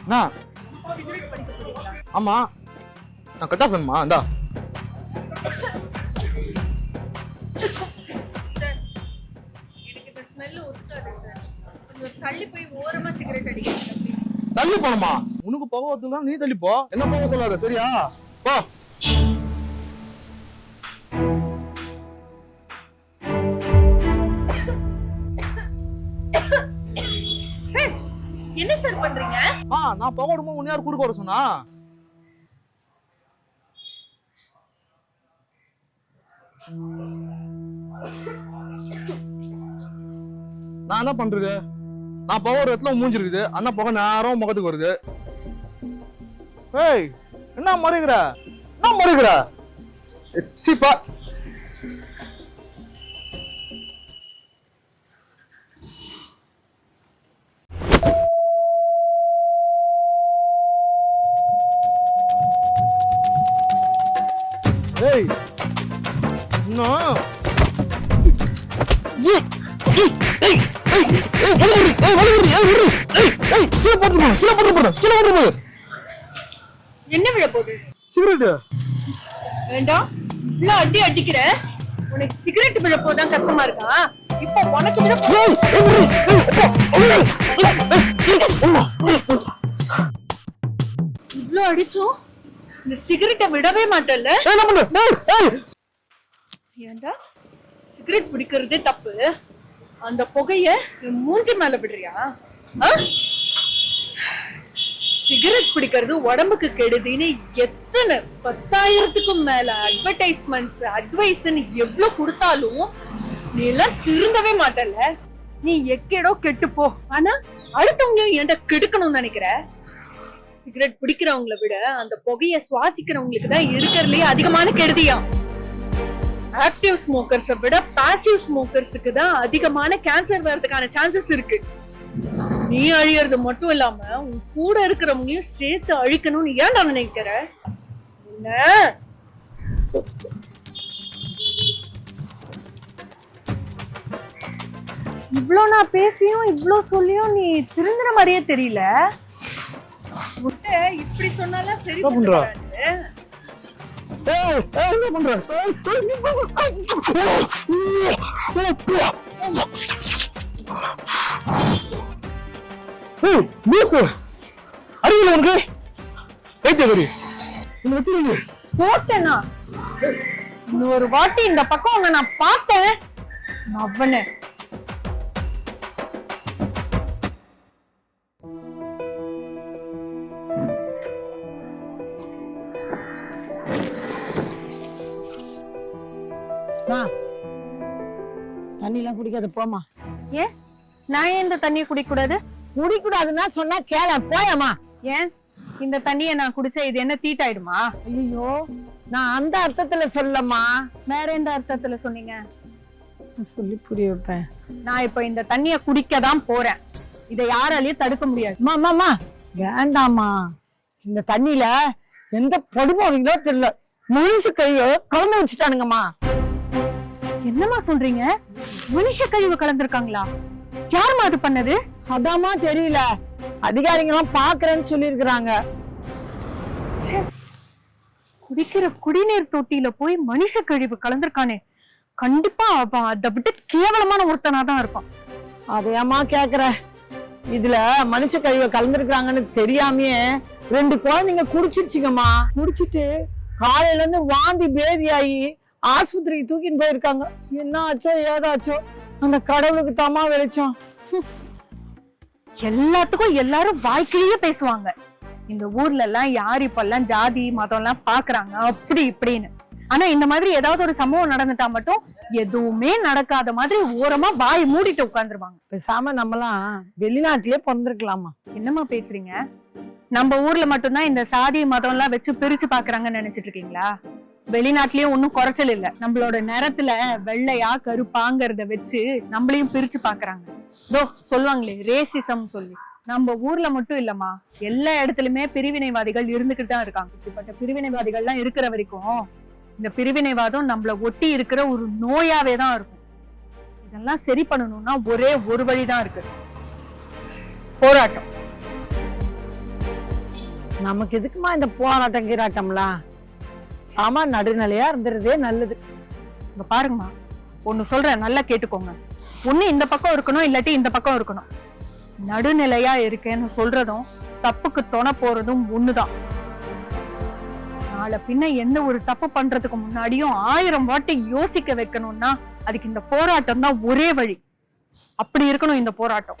அண்ணா. Cigarette படிக்க போறீங்களா ஆமா நான் ஒத்துக்காது சார். கொஞ்சம் தள்ளி போணுமா உனக்கு புகை ஒத்துலாம் நீ தள்ளி போ. என்ன போக சொல்லாத? சரியா? போ. நான் போக விடும்போது உன்னை யார் குறுக்க வர சொன்னா? நான் என்ன பண்றது? நான் போக ஒரு இடத்துல மூஞ்சிருக்குது அண்ணா போக நேரம் முகத்துக்கு வருது. ஏய் என்ன மறுகிற என்ன மறுகிற சீப்பா. போ என்ன விழ போகுது சிகரெட் வேண்டாம் இவ்வளவு அடி அடிக்கிற உனக்கு சிகரெட் விழ போதான் கஷ்டமா இருக்கா இப்போ உனக்கு விழ ஏய் ஏய் ஏய் அடிச்சோம் இந்த சிகரெட்டை விடவே மாட்டேல்ல? ஏன்டா சிகரெட் பிடிக்கிறதே தப்பு. அந்த புகைய மூஞ்சி மேல விடுறியா? சிகரெட் பிடிக்கிறது உடம்புக்கு கெடுதின்னு எத்தனை பத்தாயிரத்துக்கும் மேல அட்வர்டைஸ்மெண்ட்ஸ் அட்வைஸ்ன்னு எவ்வளவு கொடுத்தாலும் நீ எல்லாம் திருந்தவே மாட்டல நீ எக்கேடோ கெட்டு போ. ஆனா அடுத்தவங்களையும் ஏன்டா கெடுக்கணும்னு நினைக்கிற? சிகரெட் பிடிக்கிறவங்கள விட அந்த புகைய சுவாசிக்கிறவங்களுக்கு தான் இருக்கிறதுலயே அதிகமான கெடுதியாம் ஆக்டிவ் ஸ்மோக்கர்ஸை விட பாசிவ் ஸ்மோக்கர்ஸுக்கு தான் அதிகமான கேன்சர் வர்றதுக்கான சான்சஸ் இருக்கு. நீ அழியறது மட்டும் இல்லாம உன் கூட இருக்கிறவங்களையும் சேர்த்து அழிக்கணும்னு ஏன்டா நினைக்கிற? என்ன? இவ்வளோ நான் பேசியும் இவ்வளோ சொல்லியும் நீ திருந்துற மாதிரியே தெரியல. முட்டை இப்படி சொன்னாலும் சரி பண்ற? என்ன பண்ற? லூசு அறிவியல உனக்கு. வைத்தியகரி என்ன வச்சிருங்க. போட்டேனா? இன்னொரு வாட்டி இந்த பக்கம் நான் பார்த்தேன். அவனை. தண்ணிலாம் குடிக்காத போமா ஏன் நான் ஏன் இந்த தண்ணியை குடிக்க கூடாது குடிக்கூடாதுன்னா சொன்னா கேள போயம்மா. ஏன்? இந்த தண்ணியை நான் குடிச்சா இது என்ன தீட்டாயிடுமா? ஐயோ நான் அந்த அர்த்தத்துல சொல்லம்மா. வேற எந்த அர்த்தத்துல சொன்னீங்க? சொல்லி புரிய வைப்பேன். நான் இப்ப இந்த தண்ணியை குடிக்க தான் போறேன். இதை யாராலையும் தடுக்க முடியாது. அம்மா வேண்டாம்மா. இந்த தண்ணியில எந்த படுபாவீங்களோ தெரியல. முழுசு கையோ கலந்து வச்சுட்டானுங்கம்மா. என்னம்மா சொல்றீங்க? மனுஷ கழிவு கலந்துருக்காங்களா? யாரும்மா அது பண்ணது? அதாம்மா தெரியல. அதிகாரிங்கெல்லாம் பாக்குறேன்னு சொல்லியிருக்கிறாங்க. குடிக்கிற குடிநீர் தொட்டியில போய் மனுஷ கழிவு கலந்திருக்கானே. கண்டிப்பா அவன் அதை விட்டு கேவலமான ஒருத்தனா தான் இருப்பான். அதையம்மா கேக்குற. இதுல மனுஷ கழிவை கலந்துருக்காங்கன்னு தெரியாமயே ரெண்டு குழந்தைங்க குடிச்சிருச்சுங்கம்மா. குடிச்சிட்டு காலையில இருந்து வாந்தி பேதியாகி ஆஸ்பத்திரிக்கு தூக்கின்னு போயிருக்காங்க. என்ன ஆச்சோ ஏதாச்சோ. அந்த கடவுளுக்கு தாமா வெளிச்சம். எல்லாத்துக்கும் எல்லாரும் வாய்க்கிலேயே பேசுவாங்க. இந்த ஊர்ல எல்லாம் யார் இப்பெல்லாம் ஜாதி மதம் எல்லாம் பாக்குறாங்க அப்படி இப்படின்னு. ஆனா இந்த மாதிரி ஏதாவது ஒரு சம்பவம் நடந்துட்டா மட்டும் எதுவுமே நடக்காத மாதிரி ஓரமா வாய் மூடிட்டு உட்கார்ந்துருவாங்க பேசாம நம்மலாம் வெளிநாட்டிலே பிறந்திருக்கலாமா? என்னம்மா பேசுறீங்க? நம்ம ஊர்ல மட்டும்தான் இந்த சாதி மதம் எல்லாம் வச்சு பிரிச்சு பாக்குறாங்கன்னு நினைச்சிட்டு இருக்கீங்களா? வெளிநாட்டிலயும் ஒன்னும் குறைச்சல் இல்ல. நம்மளோட நிறத்துல வெள்ளையா கருப்பாங்கிறத வச்சு நம்மளையும் பிரிச்சு பாக்குறாங்க. தோ சொல்லுவாங்களே ரேசிசம் சொல்லி. நம்ம ஊர்ல மட்டும் இல்லம்மா எல்லா இடத்துலயுமே பிரிவினைவாதிகள் இருந்துகிட்டு தான் இருக்காங்க. இப்படிப்பட்ட பிரிவினைவாதிகள் எல்லாம் இருக்கிற வரைக்கும் இந்த பிரிவினைவாதம் நம்மள ஒட்டி இருக்கிற ஒரு நோயாவே தான் இருக்கும். இதெல்லாம் சரி பண்ணணும்னா ஒரே ஒரு வழிதான் இருக்கு. போராட்டம். நமக்கு எதுக்குமா இந்த போராட்டம் கீராட்டம்லாம்? ஆமா நடுநிலையா இருந்துறதே நல்லது. இங்க பாருங்கம்மா. ஒண்ணு சொல்றேன் நல்லா கேட்டுக்கோங்க. ஒண்ணு இந்த பக்கம் இருக்கணும் இல்லாட்டி இந்த பக்கம் இருக்கணும். நடுநிலையா இருக்கேன்னு சொல்றதும் தப்புக்கு துணை போறதும் ஒண்ணுதான். நாளை பின்ன என்ன ஒரு தப்பு பண்றதுக்கு முன்னாடியும் ஆயிரம் வாட்டி யோசிக்க வைக்கணும்னா அதுக்கு இந்த போராட்டம் தான் ஒரே வழி. அப்படி இருக்கணும் இந்த போராட்டம்.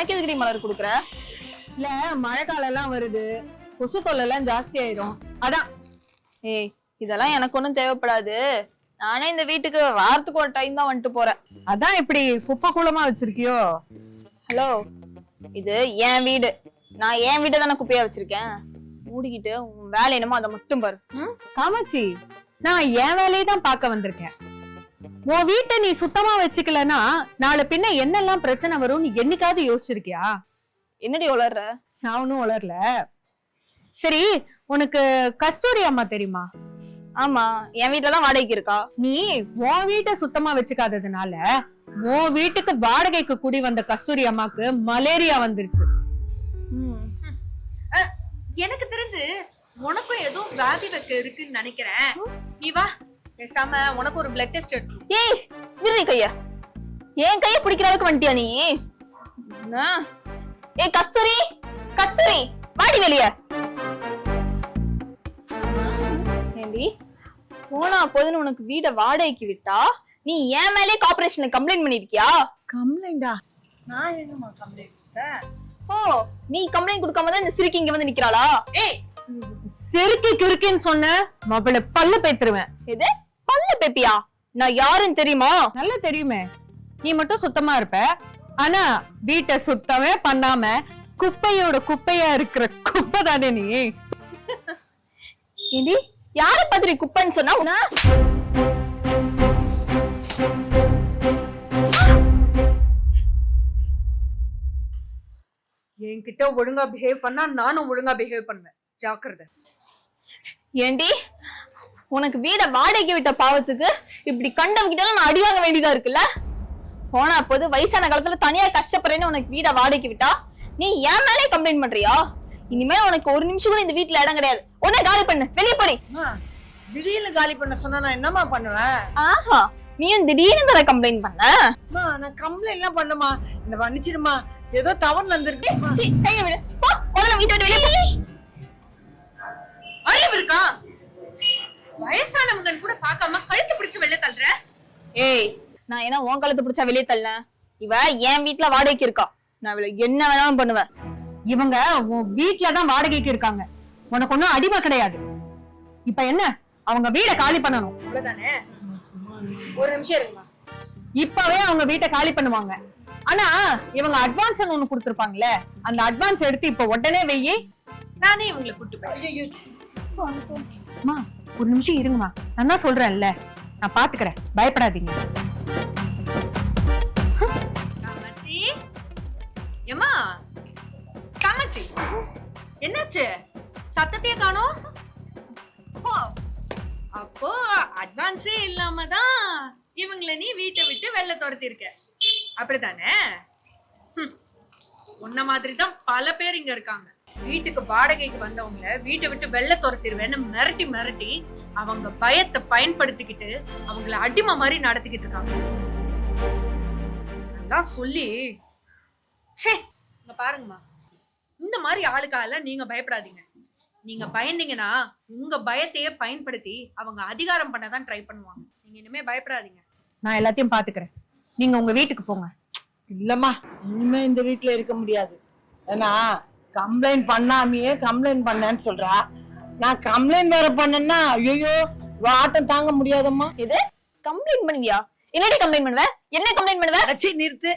எனக்கு எதுக்கடி மலர் குடுக்குற? இல்ல மழைக்காலம் எல்லாம் வருது. கொசு தொல்லை எல்லாம் ஜாஸ்தி ஆயிரும். அதான். ஏய் இதெல்லாம் எனக்கு ஒண்ணும் தேவைப்படாது. நானே இந்த வீட்டுக்கு வாரத்துக்கு ஒரு டைம் தான் வந்துட்டு போறேன். அதான் இப்படி குப்பை கூலமா வச்சிருக்கியோ? ஹலோ இது என் வீடு. நான் என் வீட்டை தானே குப்பையா வச்சிருக்கேன். மூடிக்கிட்டு உன் வேலை என்னமோ அதை மட்டும் பாரு? காமாட்சி நான் என் வேலையை தான் பார்க்க வந்திருக்கேன். உன் வீட்டை நீ சுத்தமா வச்சுக்கலன்னா நாளை பின்ன என்னெல்லாம் பிரச்சனை வரும் நீ என்னைக்காவது யோசிச்சிருக்கியா? என்னடி உளர்ற? நான் ஒன்னும் வளரல சரி உனக்கு கஸ்தூரி அம்மா தெரியுமா? ஆமா என் வீட்டுல தான் வாடகைக்கு இருக்கா? நீ உன் வீட்டை சுத்தமா வச்சுக்காததுனால உன் வீட்டுக்கு வாடகைக்கு குடி வந்த கஸ்தூரி அம்மாக்கு மலேரியா வந்துருச்சு. எனக்கு தெரிஞ்சு உனக்கும் ஏதோ வியாதி வைக்க இருக்குன்னு நினைக்கிறேன். நீ வா. பேசாம உனக்கு ஒரு பிளட் டெஸ்ட் எடுத்து ஏய் விடுறி கைய. என் கைய பிடிக்கிற அளவுக்கு வந்துட்டியா நீ? என்ன? ஏய் கஸ்தூரி கஸ்தூரி வாடி வெளிய. ஏண்டி? போனா போதுன்னு உனக்கு வீட வாடகைக்கு விட்டா? நீ என் மேலே கார்பரேஷனுக்கு கம்ப்ளைண்ட் பண்ணிருக்கியா கம்ப்ளைண்டா? நான் எங்கம்மா கம்ப்ளைண்ட் ஓ நீ கம்ப்ளைண்ட் கொடுக்காம தான் இந்த சிரிக்கி இங்க வந்து நிக்கிறாளா? ஏய் செருக்கி கிறுக்கின்னு சொன்ன மவள பல்ல பேத்துருவேன். எது? பல்ல பேப்பியா நான் யாருன்னு தெரியுமா? நல்லா தெரியுமே. நீ மட்டும் சுத்தமா இருப்ப. ஆனா வீட்டை சுத்தமே பண்ணாம குப்பையோட குப்பையா இருக்கிற குப்பை தானே நீ? ஏண்டி யார பத்திரி குப்பைன்னு சொன்னா என்கிட்ட ஒழுங்கா பிஹேவ் பண்ணா நானும் ஒழுங்கா பிஹேவ் பண்ணுவேன். ஜாக்கிரதை. ஏண்டி? உனக்கு வீட வாடகைக்கு விட்ட பாவத்துக்கு இப்படி கண்டவங்கிட்ட நான் அடி வாங்க வேண்டியதா இருக்குல்ல? போனா போது வயசான காலத்துல தனியா கஷ்டப்படுறேன்னு உனக்கு வீட வாடகைக்கு விட்டா? நீ ஏன் மேலே கம்ப்ளைண்ட் பண்றியா? இனிமேல் உனக்கு ஒரு நிமிஷம் கூட இந்த வீட்ல இடம் கிடையாது. உடனே காலி பண்ணு. வெளியே போடி. திடீர்னு காலி பண்ண சொன்னா நான் என்னம்மா பண்ணுவேன்? ஆஹா நீயும் திடீர்னு தர கம்ப்ளைண்ட் பண்ண? அம்மா, நான் கம்ப்ளைண்ட் எல்லாம் பண்ணமா இந்த மன்னிச்சிடுமா ஏதோ தவறு நடந்திருக்கு. கையை விடு. போ முதல்ல வீட்டை விட்டு வெளியே போ. அறிவு இருக்கா? வயசானவங்கன்னு கூட பார்க்காம கழுத்து பிடிச்சு வெளில தள்ளுற? ஏய் நான் என்ன உன் கழுத்தை பிடிச்சா வெளியே தள்ளேன்? இவ என் வீட்ல வாடகைக்கு இருக்கா. நான் இவளை என்ன வேணாலும் பண்ணுவேன். இவங்க உன் வீட்டுல தான் வாடகைக்கு இருக்காங்க. உனக்கு ஒண்ணும் அடிமை கிடையாது. இப்ப என்ன? அவங்க வீட காலி பண்ணணும். அவ்வளவுதானே? ஒரு நிமிஷம் இருங்கம்மா. இப்பவே அவங்க வீட்டை காலி பண்ணுவாங்க. ஆனா இவங்க அட்வான்ஸ் ஒண்ணு கொடுத்திருப்பாங்கல்ல அந்த அட்வான்ஸ் எடுத்து இப்ப உடனே வெயி நானே இவங்களை கூட்டு போய் ஒரு நிமிஷம் இருங்கம்மா. நான் தான் சொல்றேன்ல? நான் பாத்துக்கிறேன். பயப்படாதீங்க. காமாட்சி? எம்மா காமாட்சி என்னாச்சு? சத்தத்தையே காணோம். ஓ, அப்போ அட்வான்ஸே இல்லாம தான் இவங்கள நீ வீட்டை விட்டு வெளில துரத்திருக்க அப்படிதானே உன்ன மாதிரி தான் பல பேர் இங்க இருக்காங்க. வீட்டுக்கு வாடகைக்கு வந்தவங்கள வீட்டை விட்டு வெளில துரத்திடுவேன்னு மிரட்டி மிரட்டி அவங்க பயத்தை பயன்படுத்திக்கிட்டு அவங்கள அடிமை மாதிரி நடத்திக்கிட்டு இருக்காங்க. நல்லா சொல்லி ச்சே இங்க பாருங்கம்மா. இந்த மாதிரி ஆளுக்கால நீங்க பயப்படாதீங்க. நீங்க பயந்தீங்கன்னா உங்க பயத்தையே பயன்படுத்தி அவங்க அதிகாரம் பண்ண தான் ட்ரை பண்ணுவாங்க. நீங்க இனிமே பயப்படாதீங்க. நான் எல்லாத்தையும் பாத்துக்கிறேன். நீங்க உங்க வீட்டுக்கு போங்க. இல்லம்மா இனிமே இந்த வீட்டுல இருக்க முடியாது. ஏன்னா கம்ப்ளைண்ட் பண்ணாமையே கம்ப்ளைண்ட் பண்ணேன்னு சொல்றா. நான் கம்ப்ளைண்ட் வேற பண்ணேன்னா ஐயோ ஆட்டம் தாங்க முடியாதம்மா. எது கம்ப்ளைண்ட் பண்ணுவியா? என்னடி கம்ப்ளைண்ட் பண்ணுவ? என்ன கம்ப்ளைண்ட் பண்ணுவ? அடைச்சி நிறுத்து.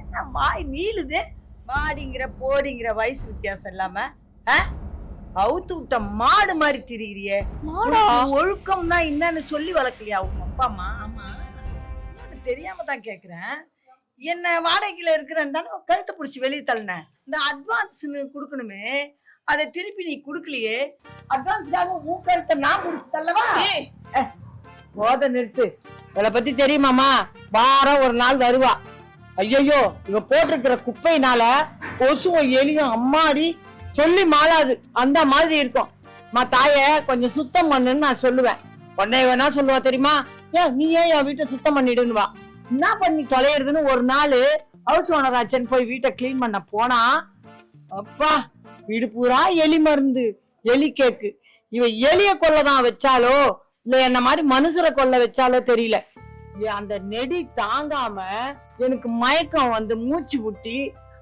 என்ன வாய் நீளுது? மாடிங்கிற போடிங்கிற வயசு வித்தியாசம் இல்லாம? அவுத்து விட்ட மாடு மாதிரி திரியிறியே. ஒழுக்கம்னா என்னன்னு சொல்லி வளர்க்கலையா உங்க அப்பா அம்மா? ஆமா. எனக்கு தெரியாம தான் கேக்குறேன். என்ன வாடகையில இருக்கிறேன்னு தானே கழுத்தை பிடிச்சி வெளியே தள்ளினேன் இந்த அட்வான்ஸ்னு கொடுக்கணுமே அதை திருப்பி நீ கொடுக்கலையே. அட்வான்ஸ்க்காக உன் கழுத்தை நான் பிடிச்சி தள்ளவா? போத நிறுத்து. இவளை பத்தி தெரியுமாமா வாரம் ஒரு நாள் வருவா. ஐயோ இவ போட்டிருக்கிற குப்பையினால கொசுவும் எலியும் அம்மாடி சொல்லி மாளாது. அந்த மாதிரி இருக்கும். மா தாய கொஞ்சம் சுத்தம் பண்ணுன்னு நான் சொல்லுவேன். உடனே வேணா சொல்லுவா தெரியுமா? ஏன் நீ ஏன் என் வீட்டை சுத்தம் பண்ணிடுன்னு என்ன பண்ணி தொலையிறதுன்னு ஒரு நாள் ஹவுஸ் ஓனர் ஆச்சன் போய் வீட்டை க்ளீன் பண்ண போனா அப்பா வீடு பூரா எலி மருந்து எலி கேக்கு. இவ எலிய கொள்ளதான் வச்சாலோ இல்ல என்ன மாதிரி மனுஷரை கொல்ல வச்சாலோ தெரியல. அந்த நெடி தாங்காம எனக்கு மயக்கம் வந்து மூச்சு விட்டி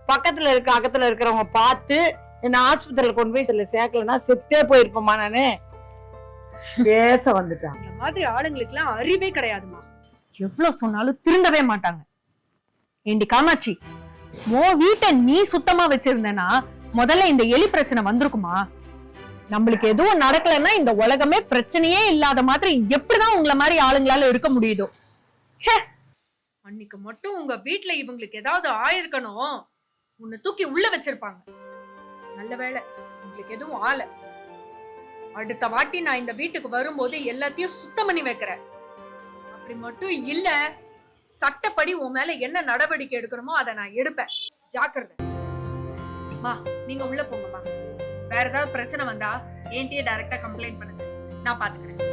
பக்கத்துல இருக்க அக்கத்துல இருக்கிறவங்க பார்த்து என்ன ஆஸ்பத்திரியில கொண்டு போய் சில சேர்க்கலன்னா செத்தே போயிருப்போமா நானு? பேச வந்துட்டான் இந்த மாதிரி ஆளுங்களுக்கு எல்லாம் அறிவே கிடையாதுமா எவ்வளவு சொன்னாலும் திருந்தவே மாட்டாங்க. ஏண்டி காமாட்சி ஓ வீட்டை நீ சுத்தமா வச்சிருந்தனா முதல்ல இந்த எலி பிரச்சனை வந்திருக்குமா? நம்மளுக்கு எதுவும் நடக்கலைன்னா இந்த உலகமே பிரச்சனையே இல்லாத மாதிரி எப்படிதான் உங்களை மாதிரி ஆளுங்களால இருக்க முடியுதோ. ச்சே! அன்னைக்கு மட்டும் உங்க வீட்டுல இவங்களுக்கு ஏதாவது ஆயிருக்கணும். உன்னை தூக்கி உள்ள வச்சிருப்பாங்க. நல்ல வேளை உங்களுக்கு எதுவும் ஆல. அடுத்த வாட்டி நான் இந்த வீட்டுக்கு வரும்போது எல்லாத்தையும் சுத்தம் பண்ணி வைக்கிறேன். அப்படி மட்டும் இல்ல சட்டப்படி உன் மேல என்ன நடவடிக்கை எடுக்கணுமோ அதை நான் எடுப்பேன். ஜாக்கிரதை. மா நீங்க உள்ள போங்கம்மா. வேற ஏதாவது பிரச்சனை வந்தா என்கிட்டயே டைரக்டா கம்ப்ளைண்ட் பண்ணுங்க. நான் பாத்துக்கிறேன்.